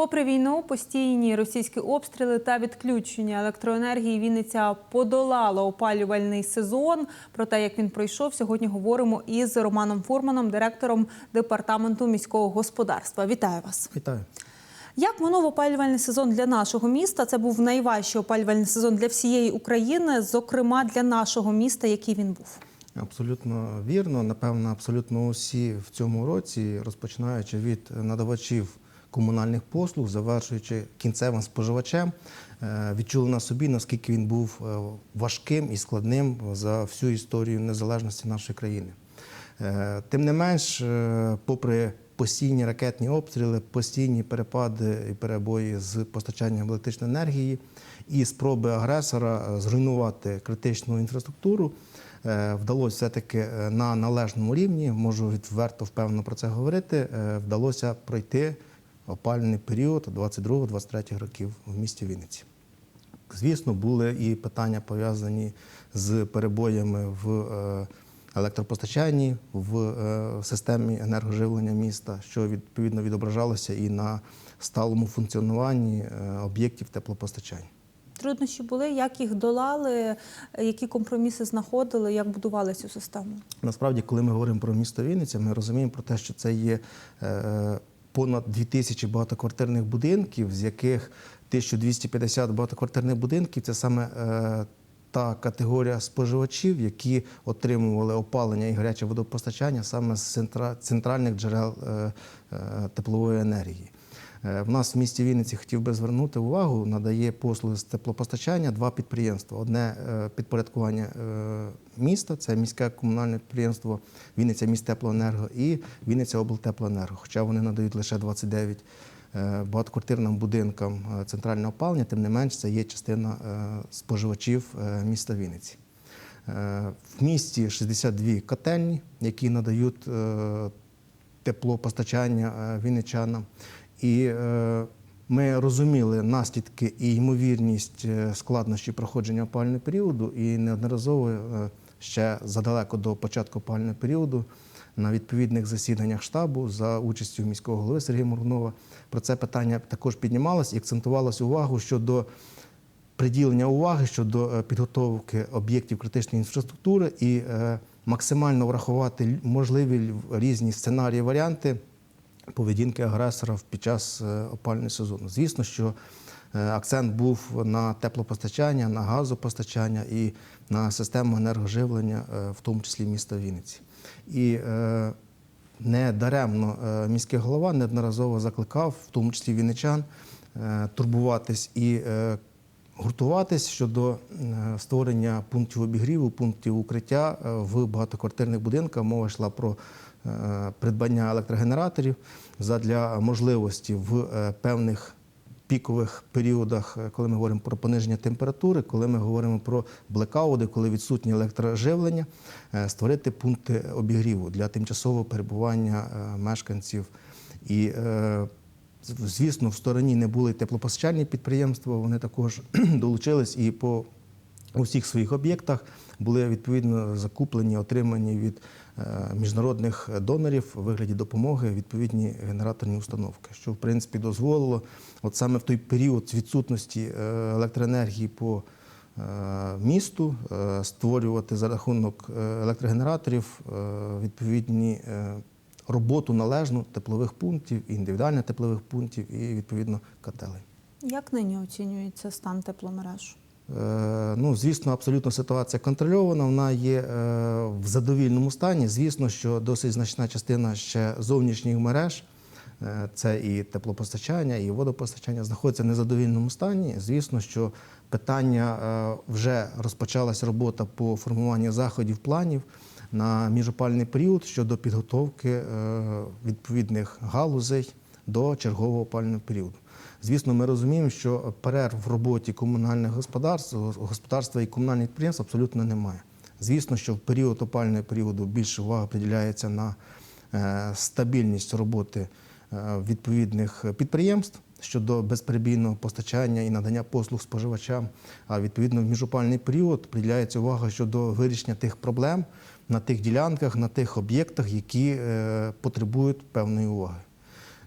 Попри війну, постійні російські обстріли та відключення електроенергії, Вінниця подолала опалювальний сезон. Про те, як він пройшов, сьогодні говоримо із Романом Фурманом, директором департаменту міського господарства. Вітаю вас. Вітаю. Як минув опалювальний сезон для нашого міста? Це був найважчий опалювальний сезон для всієї України, зокрема для нашого міста, який він був. Абсолютно вірно. Напевно, абсолютно усі в цьому році, розпочинаючи від надавачів комунальних послуг, завершуючи кінцевим споживачем, е, відчули на собі, наскільки він був е, важким і складним за всю історію незалежності нашої країни. Е, Тим не менш, попри постійні ракетні обстріли, постійні перепади і перебої з постачанням електричної енергії і спроби агресора зруйнувати критичну інфраструктуру, вдалося все-таки на належному рівні, можу відверто впевнено про це говорити, вдалося пройти опальний період 22-23 років в місті Вінниці. Звісно, були і питання пов'язані з перебоями в е, електропостачанні, в е, системі енергоживлення міста, що відповідно відображалося і на сталому функціонуванні е, об'єктів теплопостачання. Труднощі були, як їх долали, які компроміси знаходили, як будували цю систему. Насправді, коли ми говоримо про місто Вінниця, ми розуміємо про те, що це є понад 2000 багатоквартирних будинків, з яких 1250 багатоквартирних будинків це саме е, та категорія споживачів, які отримували опалення і гаряче водопостачання саме з центра- центральних джерел е, е, теплової енергії. Е, В нас в місті Вінниці хотів би звернути увагу, надає послуги з теплопостачання два підприємства. Одне е, підпорядкування е, міста, це міське комунальне підприємство Вінниця міськтеплоенерго і Вінниця облтеплоенерго. Хоча вони надають лише 29 е, багатоквартирним будинкам центральне опалення, тим не менш це є частина споживачів міста Вінниці. В місті 62 котельні, які надають теплопостачання вінничанам. І е, ми розуміли наслідки і ймовірність е, складнощі проходження опалювального періоду, і неодноразово е, ще задалеко до початку опалювального періоду на відповідних засіданнях штабу за участю міського голови Сергія Моргунова про це питання також піднімалось і акцентувалось увагу щодо приділення уваги щодо підготовки об'єктів критичної інфраструктури і максимально врахувати можливі різні сценарії, варіанти поведінки агресора під час е, опалювального сезону. Звісно, що е, акцент був на теплопостачання, на газопостачання і на систему енергоживлення, е, в тому числі міста Вінниці. І не даремно міський голова неодноразово закликав, в тому числі вінничан, турбуватись і гуртуватись щодо е, створення пунктів обігріву, пунктів укриття е, в багатоквартирних будинках. Мова йшла про е, придбання електрогенераторів задля можливості в певних пікових періодах, коли ми говоримо про пониження температури, коли ми говоримо про блекаути, коли відсутнє електроживлення, створити пункти обігріву для тимчасового перебування мешканців. І звісно, в стороні не були теплопостачальні підприємства, вони також долучились і по усіх своїх об'єктах. Були відповідно закуплені, отримані від е, міжнародних донорів у вигляді допомоги відповідні генераторні установки, що в принципі дозволило, от саме в той період відсутності е, електроенергії по е, місту створювати за рахунок електрогенераторів відповідні роботу належну теплових пунктів, індивідуальних теплових пунктів і відповідно котелей. Як нині оцінюється стан тепломереж? Е, Ну, звісно, абсолютно ситуація контрольована. Вона є е, в задовільному стані. Звісно, що досить значна частина ще зовнішніх мереж, е, це і теплопостачання, і водопостачання, знаходиться в незадовільному стані. Звісно, що питання вже розпочалась робота по формуванню заходів, планів на міжопальний період щодо підготовки е, відповідних галузей до чергового опального періоду. Звісно, ми розуміємо, що перерв в роботі комунальних господарств, господарства і комунальних підприємств абсолютно немає. Звісно, що в період опального періоду більше уваги приділяється на е, стабільність роботи е, відповідних підприємств щодо безперебійного постачання і надання послуг споживачам. А відповідно в міжопальний період приділяється увага щодо вирішення тих проблем на тих ділянках, на тих об'єктах, які е, потребують певної уваги.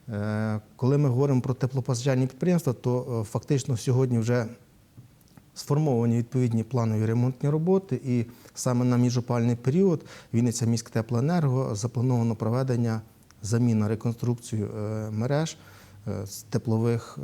Е, Коли ми говоримо про теплопостачальні підприємства, то е, фактично сьогодні вже сформовані відповідні планові ремонтні роботи, і саме на міжопальний період Вінниця міськтеплоенерго заплановано проведення заміна реконструкцію е, мереж з теплових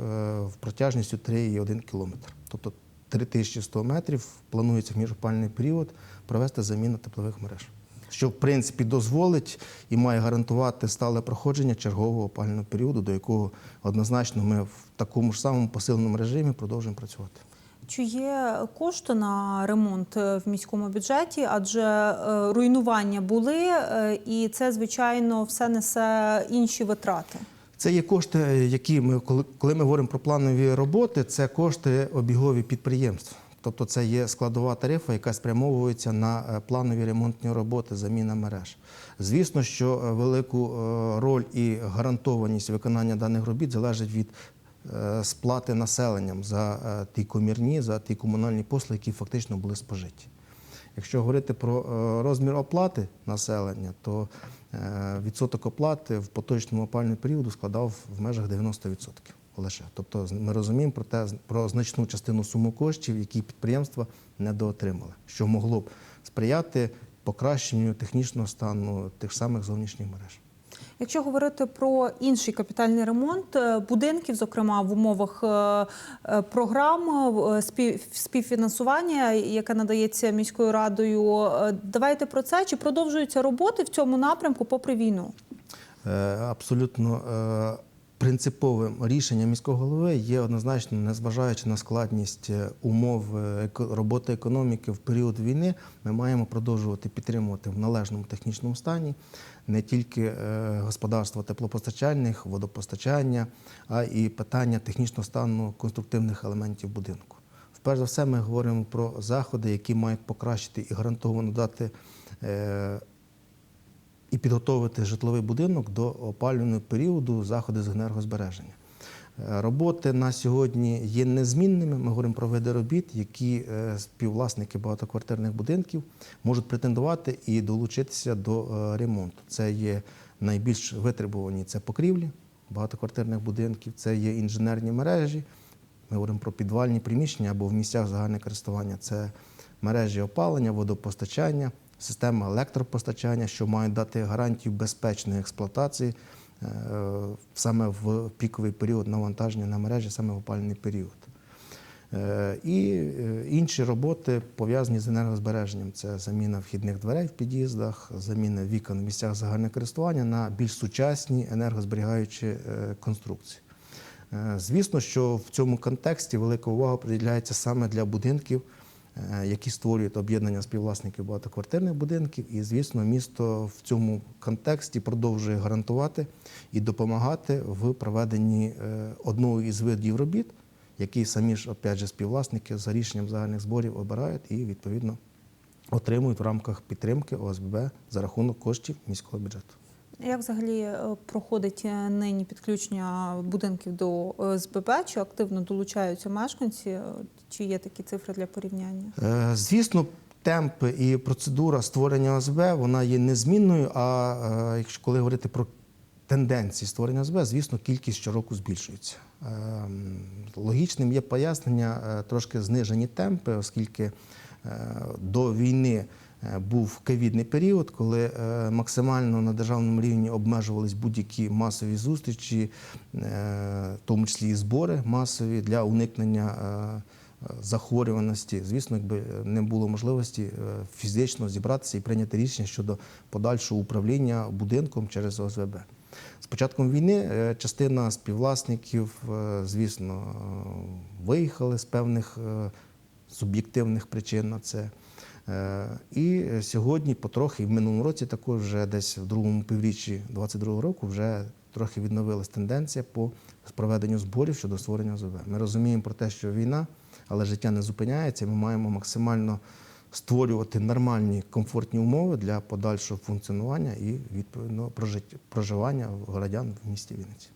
в протяжністю 3,1 км. Тобто 3100 метрів планується в міжопальний період провести заміну теплових мереж. Що в принципі дозволить і має гарантувати стале проходження чергового опального періоду, до якого однозначно ми в такому ж самому посиленому режимі продовжуємо працювати. Чи є кошти на ремонт е, в міському бюджеті? Адже е, руйнування були, е, і це, звичайно, все несе інші витрати. Це є кошти, які ми коли, ми говоримо про планові роботи, це кошти обігові підприємств. Тобто це є складова тарифа, яка спрямовується на е, планові ремонтні роботи, заміна мереж. Звісно, що е, велику е, роль і гарантованість виконання даних робіт залежить від сплати населенням за ті комірні, за ті комунальні послуги, які фактично були спожиті. Якщо говорити про е, розмір оплати населення, то е, відсоток оплати в поточному опальному періоду складав в межах 90% лише. Тобто ми розуміємо про те, про значну частину суму коштів, які підприємства недоотримали, що могло б сприяти покращенню технічного стану тих самих зовнішніх мереж. Якщо говорити про інший капітальний ремонт е, будинків, зокрема в умовах е, е, програм співфінансування, яке надається міською радою, давайте про це чи продовжуються роботи в цьому напрямку попри війну? Абсолютно принциповим рішенням міського голови є однозначно, незважаючи на складність е, умов е, роботи економіки в період війни, ми маємо продовжувати підтримувати в належному технічному стані не тільки е, господарства теплопостачальних, водопостачання, а і питання технічного стану конструктивних елементів будинку. Вперше за все, ми говоримо про заходи, які мають покращити і гарантовано дати і підготовити житловий будинок до опалювального періоду заходи з енергозбереження. Е, Роботи на сьогодні є незмінними. Ми говоримо про види робіт, які е, співвласники багатоквартирних будинків можуть претендувати і долучитися до е, ремонту. Це є найбільш витребувані це покрівлі багатоквартирних будинків, це є інженерні мережі. Ми говоримо про підвальні приміщення або в місцях загального користування. Це мережі опалення, водопостачання, система електропостачання, що мають дати гарантію безпечної експлуатації е, саме в піковий період навантаження на мережі, саме в опалювальний період. Е, І е, інші роботи пов'язані з енергозбереженням. Це заміна вхідних дверей в під'їздах, заміна вікон в місцях загального користування на більш сучасні енергозберігаючі конструкції. Звісно, що в цьому контексті велика увага приділяється саме для будинків, які створюють об'єднання співвласників багатоквартирних будинків. І, звісно, місто в цьому контексті продовжує гарантувати і допомагати в проведенні е, одного із видів робіт, які самі ж опять же, співвласники за рішенням загальних зборів обирають і відповідно отримують в рамках підтримки ОСББ за рахунок коштів міського бюджету. Як взагалі е, проходить е, нині підключення будинків до СББ? Чи активно долучаються мешканці? Е, Чи є такі цифри для порівняння? Е, Звісно, темпи і процедура створення ОСБ вона є незмінною. А е, якщо коли говорити про тенденції створення ОСБ, звісно, кількість щороку збільшується. Ем, Логічним є пояснення е, трошки знижені темпи, оскільки е, до війни. е, Був ковідний період, коли е, максимально на державному рівні обмежувались будь-які масові зустрічі, е, в тому числі і збори масові для уникнення е, захворюваності. Звісно, якби не було можливості е, фізично зібратися і прийняти рішення щодо подальшого управління будинком через ОСВБ. З початком війни е, частина співвласників, е, звісно, е, виїхали з певних е, суб'єктивних причин на це. Е, І сьогодні потрохи, і в минулому році також вже десь в другому півріччі 2022 року вже трохи відновилась тенденція по проведенню зборів щодо створення ОЗБ. Ми розуміємо про те, що війна, але життя не зупиняється. і Ми маємо максимально створювати нормальні комфортні умови для подальшого функціонування і відповідно проживання городян в місті Вінниці.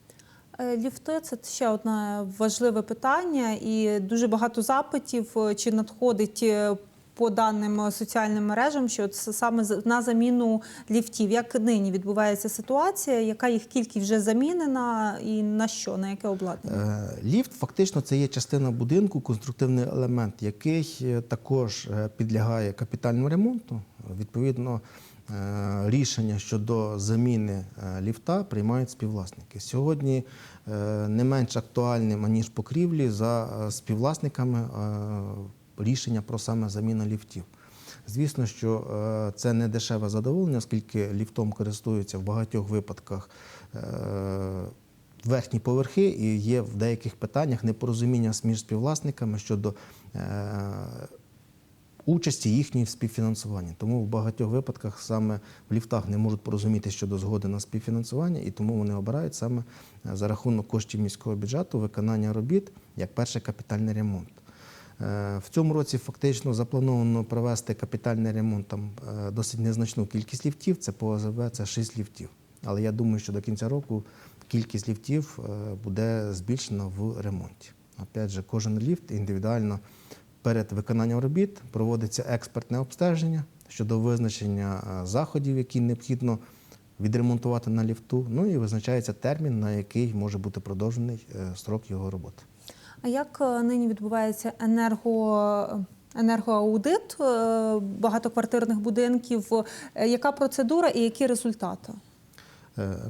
Е, Ліфти це ще одне важливе питання, і дуже багато запитів, е, чи надходить е, по даним е, соціальним мережам, що це саме на заміну ліфтів. Як нині відбувається ситуація? Яка їх кількість вже замінена, і на що, на яке обладнання? Е, Ліфт фактично це є частина будинку, конструктивний елемент, який е, також підлягає капітальному ремонту. Відповідно, рішення щодо заміни ліфта приймають співвласники. Сьогодні не менш актуальним аніж покрівлі за співвласниками рішення про саме заміну ліфтів. Звісно, що е, це не дешеве задоволення, оскільки ліфтом користуються в багатьох випадках е, верхні поверхи, і є в деяких питаннях непорозуміння між співвласниками щодо е, участі їхньої в співфінансуванні. Тому в багатьох випадках саме в ліфтах не можуть порозуміти щодо згоди на співфінансування, і тому вони обирають саме за рахунок коштів міського бюджету виконання робіт як перший капітальний ремонт. Е, В цьому році фактично заплановано провести капітальний ремонт там е, досить незначну кількість ліфтів. Це по ОЗБ, це 6 ліфтів. Але я думаю, що до кінця року кількість ліфтів е, буде збільшена в ремонті. Опять же, кожен ліфт індивідуально перед виконанням робіт проводиться експертне обстеження щодо визначення заходів, які необхідно відремонтувати на ліфту. Ну і визначається термін, на який може бути продовжений строк його роботи. А як е, нині відбувається енерго... енергоаудит е, багатоквартирних будинків? Е, Яка процедура і які результати?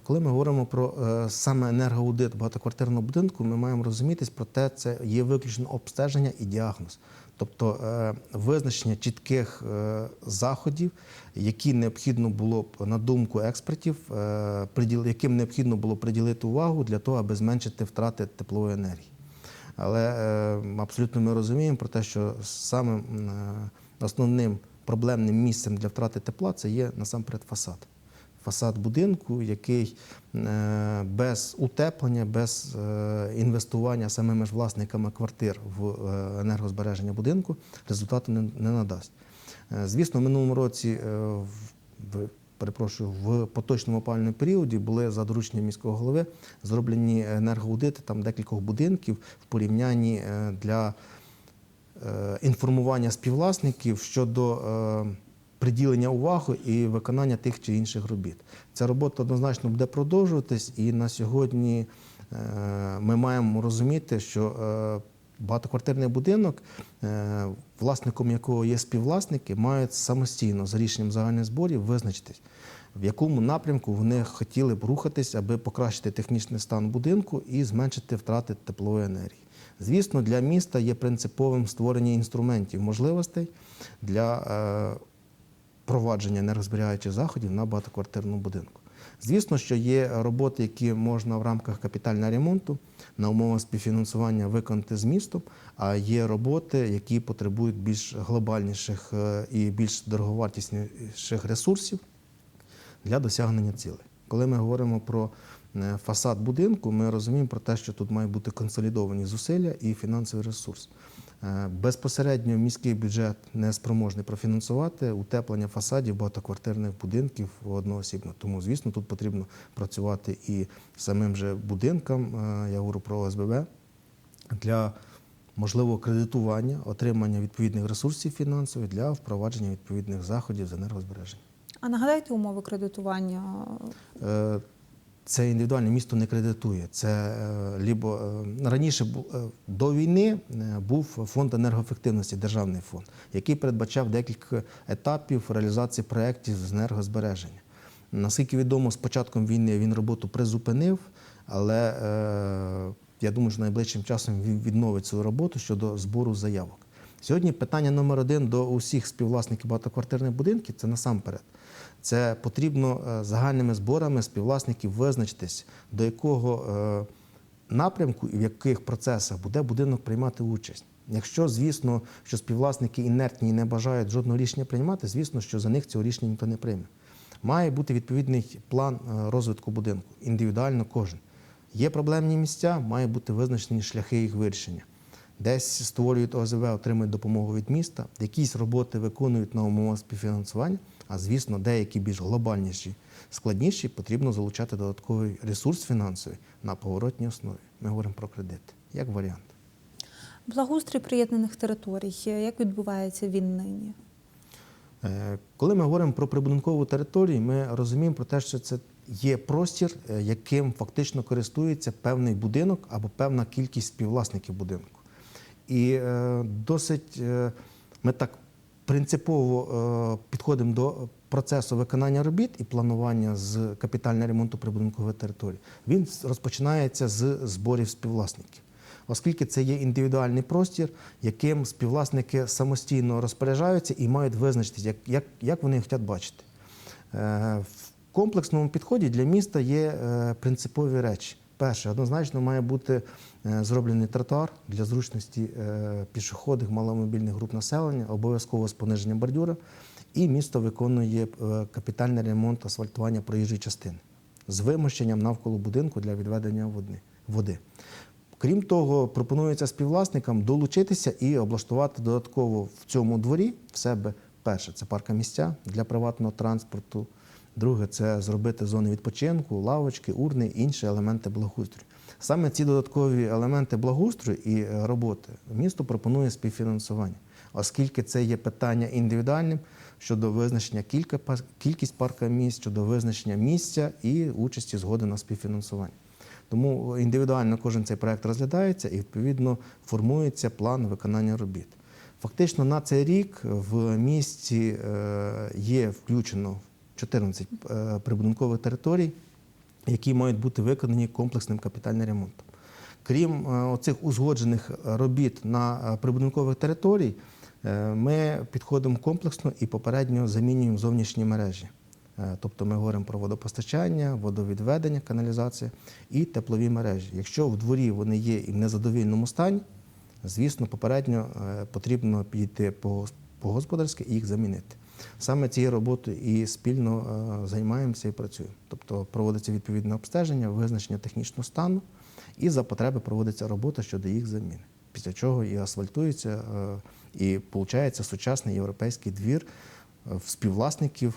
Коли ми говоримо про саме енергоаудит багатоквартирного будинку, ми маємо розумітись про те, це є виключно обстеження і діагноз. Тобто визначення чітких заходів, які необхідно було б на думку експертів, яким необхідно було приділити увагу для того, аби зменшити втрати теплової енергії. Але е, абсолютно ми розуміємо про те, що самим е, основним проблемним місцем для втрати тепла це є насамперед фасад. Фасад будинку, який е, без утеплення, без інвестування самими ж власниками квартир в енергозбереження будинку результату не, надасть. Звісно, в минулому році в перепрошую, в поточному опалювальному періоді були за дорученням міського голови зроблені енергоаудити там декількох будинків в порівнянні е, для е, інформування співвласників щодо е, приділення уваги і виконання тих чи інших робіт. Ця робота однозначно буде продовжуватись, і на сьогодні ми маємо розуміти, що багатоквартирний будинок, е, власником якого є співвласники, мають самостійно за рішенням загальних зборів визначитись, в якому напрямку вони хотіли б рухатись, аби покращити технічний стан будинку і зменшити втрати теплової енергії. Звісно, для міста є принциповим створення інструментів, можливостей для е, провадження енергозберігаючих заходів на багатоквартирному будинку. Звісно, що є роботи, які можна в рамках капітального ремонту на умовах співфінансування виконати з містом, а є роботи, які потребують більш глобальніших е, і більш дороговартісніших ресурсів для досягнення цілей. Коли ми говоримо про е, фасад будинку, ми розуміємо про те, що тут мають бути консолідовані зусилля і фінансовий ресурс. Е, Безпосередньо міський бюджет не спроможний профінансувати утеплення фасадів багатоквартирних будинків одноосібно. Тому, звісно, тут потрібно працювати і самим же будинкам, е, я говорю про ОСББ, для можливого кредитування, отримання відповідних ресурсів фінансових для впровадження відповідних заходів з енергозбереження. А нагадайте умови кредитування. Це індивідуальне місто не кредитує. Це е, лібо е, раніше е, до війни був фонд енергоефективності, державний фонд, який передбачав декілька етапів реалізації проєктів з енергозбереження. Наскільки відомо, з початком війни він роботу призупинив, але я думаю, що найближчим часом він відновить свою роботу щодо збору заявок. Сьогодні питання номер один до усіх співвласників багатоквартирних будинків це насамперед. Це потрібно е, загальними зборами співвласників визначитись, до якого е, напрямку і в яких процесах буде будинок приймати участь. Якщо, звісно, що співвласники інертні і не бажають жодного рішення приймати, звісно, що за них цього рішення ніхто не прийме. Має бути відповідний план е, розвитку будинку, індивідуально кожен. Є проблемні місця, має бути визначені шляхи їх вирішення. Десь створюють ОЗВ, отримують допомогу від міста, якісь роботи виконують на умовах співфінансування, а звісно, деякі більш глобальніші, складніші, потрібно залучати додатковий ресурс фінансовий на поворотній основі. Ми говоримо про кредити, як варіант. Благоустрій приєднаних територій. Як відбувається він нині? Е, Коли ми говоримо про прибудинкову територію, ми розуміємо про те, що це є простір, е, яким фактично користується певний будинок або певна кількість співвласників будинку. І е, досить е, ми так принципово е, підходимо до процесу виконання робіт і планування з капітального ремонту прибудинкової території. Він розпочинається з зборів співвласників. Оскільки це є індивідуальний простір, яким співвласники самостійно розпоряджаються і мають визначитися, як, як, як вони хочуть бачити. Е, В комплексному підході для міста є е, принципові речі. Перше, однозначно має бути зроблений тротуар для зручності е, пішоходних маломобільних груп населення, обов'язково з пониженням бордюра. І місто виконує е, капітальний ремонт асфальтування проїжджої частини з вимощенням навколо будинку для відведення води-. Крім того, пропонується співвласникам долучитися і облаштувати додатково в цьому дворі в себе перше це паркомісця для приватного транспорту. Друге це зробити зони відпочинку, лавочки, урни, інші елементи благоустрою. Саме ці додаткові елементи благоустрою і е, роботи місто пропонує співфінансування, оскільки це є питання індивідуальним щодо визначення кілька кількість паркомісць, щодо визначення місця і участі згоди на співфінансування. Тому індивідуально кожен цей проект розглядається і відповідно формується план виконання робіт. Фактично на цей рік в місті е, є включено 14 е, прибудинкових територій, які мають бути виконані комплексним капітальним ремонтом. Крім е, оцих узгоджених робіт на е, прибудинкових територій, е, ми підходимо комплексно і попередньо замінюємо зовнішні мережі. Тобто ми говоримо про водопостачання, водовідведення, каналізація і теплові мережі. Якщо в дворі вони є і в незадовільному стані, звісно, попередньо потрібно підійти по господарськи і їх замінити. Саме цією роботою і спільно е, займаємося і працюємо. Тобто проводиться відповідне обстеження, визначення технічного стану, і за потреби проводиться робота щодо їх заміни. Після чого і асфальтується, е, і виходить сучасний європейський двір е, в співвласників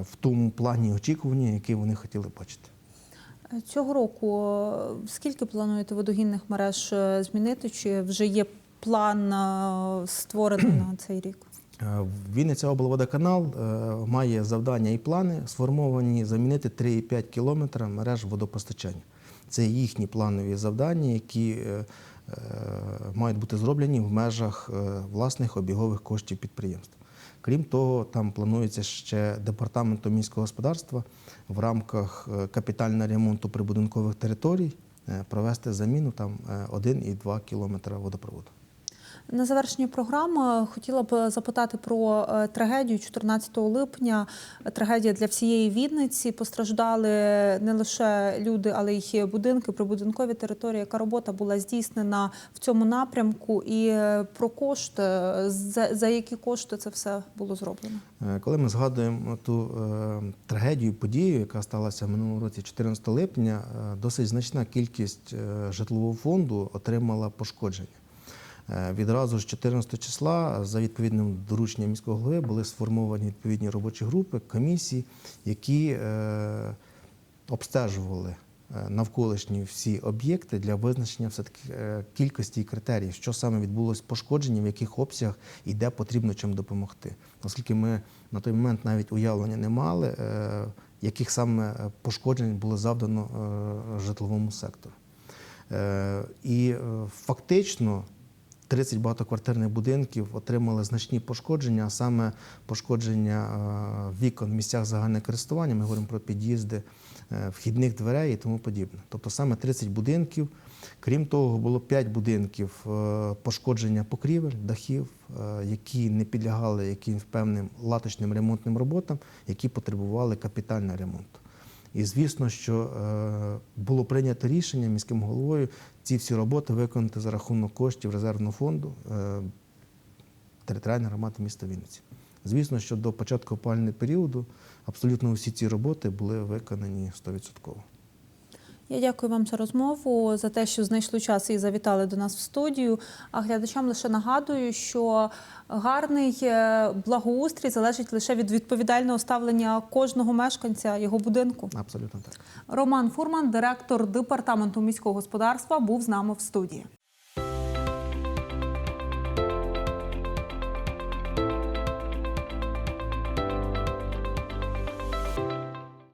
в тому плані очікування, який вони хотіли бачити. Цього року скільки плануєте водогінних мереж змінити? Чи вже є план створений на цей рік? Е, Вінниця облводоканал е, має завдання і плани сформовані замінити 3,5 кілометра мереж водопостачання. Це їхні планові завдання, які е, мають бути зроблені в межах власних обігових коштів підприємства. Крім того, там планується ще департаментом міського господарства в рамках капітального ремонту прибудинкових територій провести заміну там е, 1,2 кілометра водопроводу. На завершення програми хотіла б запитати про е, трагедію 14 липня. Трагедія для всієї Вінниці. Постраждали не лише люди, але й будинки, прибудинкові території. Яка робота була здійснена в цьому напрямку? І е, про кошти, за, які кошти це все було зроблено? Е, Коли ми згадуємо ту трагедію, подію, яка сталася в минулому році, 14 липня, досить значна кількість житлового фонду отримала пошкодження. Е, Відразу ж 14 числа за відповідним дорученням міського голови були сформовані відповідні робочі групи, комісії, які е, обстежували е, навколишні всі об'єкти для визначення все-таки е, кількості і критеріїв, що саме відбулось пошкодження, в яких обсягах і де потрібно чим допомогти. Оскільки ми на той момент навіть уявлення не мали, яких саме пошкоджень було завдано житловому сектору. І фактично 30 багатоквартирних будинків отримали значні пошкодження, а саме пошкодження е, вікон в місцях загального користування. Ми говоримо про під'їзди е, вхідних дверей і тому подібне. Тобто саме 30 будинків. Крім того, було 5 будинків е, пошкодження покрівель, дахів, які не підлягали якимсь певним латочним ремонтним роботам, які потребували капітального ремонту. І звісно, що е, було прийнято рішення міським головою ці всі роботи виконати за рахунок коштів резервного фонду е, територіальної громади міста Вінниці. Звісно, що до початку опалювального періоду абсолютно усі ці роботи були виконані 100%. Я дякую вам за розмову, за те, що знайшли час і завітали до нас в студію. А глядачам лише нагадую, що гарний е, благоустрій залежить лише від відповідального ставлення кожного мешканця його будинку. Абсолютно так. Роман Фурман, директор департаменту міського господарства, був з нами в студії.